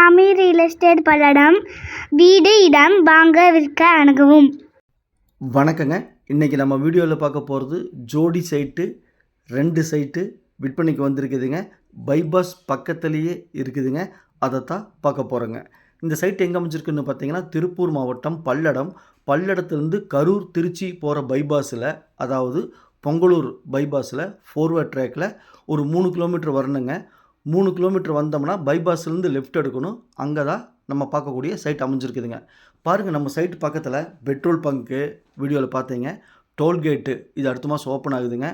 சாமி real estate Palladam வீடு இடம் வாங்க விற்க அணுகவும். வணக்கங்க. இன்றைக்கி நம்ம வீடியோவில் பார்க்க போகிறது ஜோடி சைட்டு ரெண்டு சைட்டு விற்பனைக்கு வந்திருக்குதுங்க. பைபாஸ் பக்கத்துலேயே இருக்குதுங்க. அதை தான் பார்க்க போகிறோங்க இந்த சைட் எங்கே அமைஞ்சிருக்குன்னு பார்த்தீங்கன்னா திருப்பூர் மாவட்டம் பல்லடம். பல்லடத்துலேருந்து கரூர் திருச்சி போகிற பைபாஸில் அதாவது பொங்கலூர் பைபாஸில் ஃபோர்வேர்ட் ட்ராக்கில் ஒரு மூணு கிலோமீட்டர் வரணுங்க. மூணு கிலோமீட்டர் வந்தோம்னா பைபாஸ்லேருந்து லெஃப்ட் எடுக்கணும். அங்கே தான் நம்ம பார்க்கக்கூடிய சைட் அமைஞ்சிருக்குதுங்க. பாருங்கள் நம்ம சைட் பக்கத்தில் பெட்ரோல் பங்க்கு வீடியோவில் பார்த்தீங்க. டோல்கேட்டு இது அடுத்த மாதம் ஓப்பன் ஆகுதுங்க.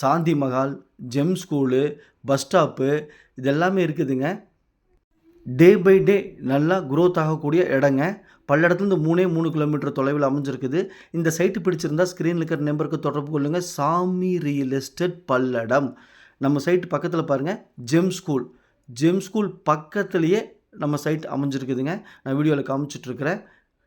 Shanthi Mahal gem school bus stop இது எல்லாமே இருக்குதுங்க. டே பை டே நல்லா குரோத் ஆகக்கூடிய இடங்க. பல்லடத்துலேருந்து மூணே மூணு கிலோமீட்டர் தொலைவில் அமைஞ்சிருக்குது. இந்த சைட்டு பிடிச்சிருந்தா ஸ்க்ரீனில் இருக்கிற நம்பருக்கு தொடர்பு கொள்ளுங்கள் சாமி ரியல் எஸ்டேட் பல்லடம். நம்ம சைட்டு பக்கத்தில் பாருங்கள் ஜெம் ஸ்கூல் ஜெம் ஸ்கூல் பக்கத்துலேயே நம்ம சைட் அமைஞ்சிருக்குதுங்க. நான் வீடியோவில் காமிச்சிட்ருக்கிறேன்.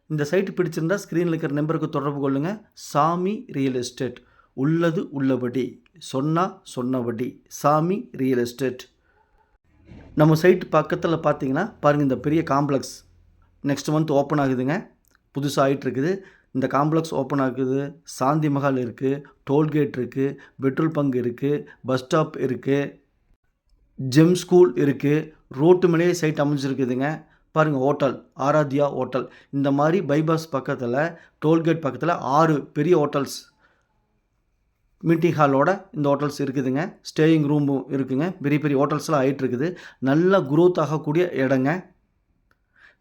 இந்த சைட்டு பிடிச்சிருந்தா ஸ்க்ரீனில் இருக்கிற நம்பருக்கு தொடர்பு கொள்ளுங்கள் சாமி ரியல் எஸ்டேட் உள்ளது உள்ளபடி. சொன்னா சொன்னபடி. சாமி ரியல் எஸ்டேட் நம்ம சைட்டு பக்கத்தில் பார்த்தீங்கன்னா பாருங்கள் இந்த பெரிய காம்ப்ளெக்ஸ் நெக்ஸ்ட் மந்த் ஓப்பன் ஆகுதுங்க. புதுசாக ஆகிட்டு இருக்குது இந்த காம்ப்ளெக்ஸ் ஓப்பன் ஆகுது. சாந்தி மஹால் இருக்குது டோல்கேட் இருக்குது பெட்ரோல் பங்க் இருக்குது பஸ் ஸ்டாப் இருக்குது ஜெம் ஸ்கூல் இருக்குது ரோட்டு மேலேயே சைட் அமைஞ்சிருக்குதுங்க. பாருங்கள் ஹோட்டல். ஆராத்யா ஹோட்டல். இந்த மாதிரி பைபாஸ் பக்கத்தில் டோல்கேட் பக்கத்தில் ஆறு பெரிய ஹோட்டல்ஸ். மீட்டிங் ஹாலோட இந்த ஹோட்டல்ஸ் இருக்குதுங்க. ஸ்டேயிங் ரூமும் இருக்குதுங்க பெரிய பெரிய ஹோட்டல்ஸ்லாம் ஆகிட்டு இருக்குது நல்லா குரோத் ஆகக்கூடிய இடங்க.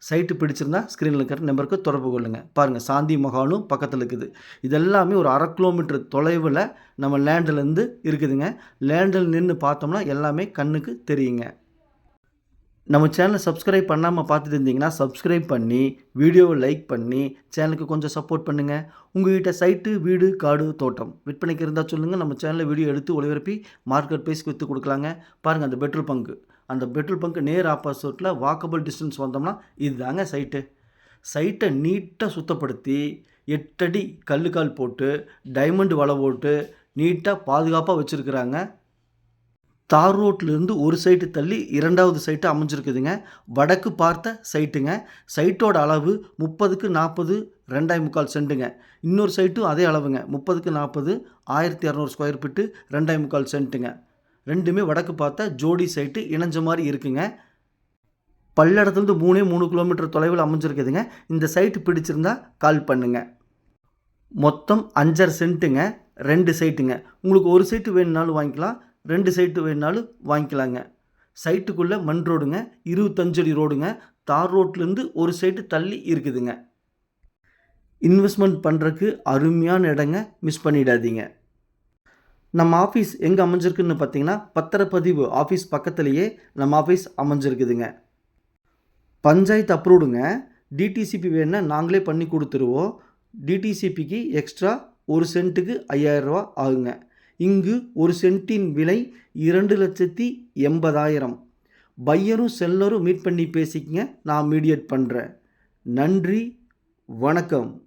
சைட்டு பிடிச்சிருந்தா ஸ்க்ரீனில் இருக்கிற நம்பருக்கு தொடர்பு கொள்ளுங்கள் பாருங்கள் சாந்தி மகாலும் பக்கத்தில் இருக்குது. இதெல்லாமே ஒரு அரை கிலோமீட்டர் தொலைவில் நம்ம லேண்டிலேருந்து இருக்குதுங்க. லேண்டில் நின்று பார்த்தோம்னா எல்லாமே கண்ணுக்கு தெரியுங்க. நம்ம சேனலை சப்ஸ்கிரைப் பண்ணாமல் பார்த்துட்டு இருந்தீங்கன்னா சப்ஸ்கிரைப் பண்ணி வீடியோவை லைக் பண்ணி சேனலுக்கு கொஞ்சம் சப்போர்ட் பண்ணுங்கள் உங்கள்கிட்ட சைட்டு வீடு காடு தோட்டம் விற்பனைக்கு இருந்தால் சொல்லுங்கள் நம்ம சேனலில் வீடியோ எடுத்து ஒளிபரப்பி மார்க்கெட் பேசி விற்று கொடுக்கலாங்க. பாருங்கள் அந்த பெட்ரோல் பங்கு அந்த பெட்ரோல் பங்க்கு நேர் ஆப்போசிட்டில் வாக்கபிள் டிஸ்டன்ஸ் வந்தோம்னா இதுதாங்க சைட்டு சைட்டை நீட்டாக சுத்தப்படுத்தி எட்டடி கல்லுக்கால் போட்டு டைமண்ட் வலை போட்டு நீட்டாக பாதுகாப்பாக வச்சுருக்குறாங்க. தார் ரோட்லேருந்து ஒரு சைட்டு தள்ளி இரண்டாவது சைட்டு அமைஞ்சிருக்குதுங்க. வடக்கு பார்த்த சைட்டுங்க சைட்டோட அளவு முப்பதுக்கு நாற்பது ரெண்டாய் முக்கால் சென்ட்டுங்க. இன்னொரு சைட்டும் அதே அளவுங்க. முப்பதுக்கு நாற்பது ஆயிரத்தி இரநூறு ஸ்கொயர் ஃபீட்டு ரெண்டாய் முக்கால் சென்ட்டுங்க. ரெண்டுமே வடக்கு பார்த்தா ஜோடி சைட்டு இணைஞ்ச மாதிரி இருக்குங்க. பல்லடத்துலேருந்து மூணே மூணு கிலோமீட்டர் தொலைவில் அமைஞ்சிருக்குதுங்க. இந்த சைட்டு பிடிச்சிருந்தா கால் பண்ணுங்க. மொத்தம் அஞ்சரை சென்ட்டுங்க ரெண்டு சைட்டுங்க உங்களுக்கு ஒரு சைட்டு வேணுனாலும் வாங்கிக்கலாம் ரெண்டு சைட்டு வேணுனாலும் வாங்கிக்கலாங்க. சைட்டுக்குள்ளே மண் ரோடுங்க இருபத்தஞ்சடி ரோடுங்க தார் ரோட்லேருந்து ஒரு சைட்டு தள்ளி இருக்குதுங்க. இன்வெஸ்ட்மெண்ட் பண்ணுறக்கு அருமையான இடங்க மிஸ் பண்ணிடாதீங்க. நம்ம ஆஃபீஸ் எங்கே அமைஞ்சிருக்குன்னு பார்த்தீங்கன்னா பத்திரப்பதிவு ஆஃபீஸ் பக்கத்துலேயே நம்ம ஆஃபீஸ் அமைஞ்சிருக்குதுங்க. பஞ்சாயத்து அப்ரூவ்டுங்க டிடிசிபி வேணுன்னா நாங்களே பண்ணி கொடுத்துருவோம். டிடிசிபிக்கு எக்ஸ்ட்ரா ஒரு சென்ட்டுக்கு ஐயாயிரரூவா ஆகுங்க. இங்கு ஒரு சென்ட்டின் விலை இரண்டு லட்சத்தி எண்பதாயிரம். பையரும் செல்லரும் மீட் பண்ணி பேசிக்கங்க. நான் மீடியேட் பண்ணுறேன் நன்றி. வணக்கம்.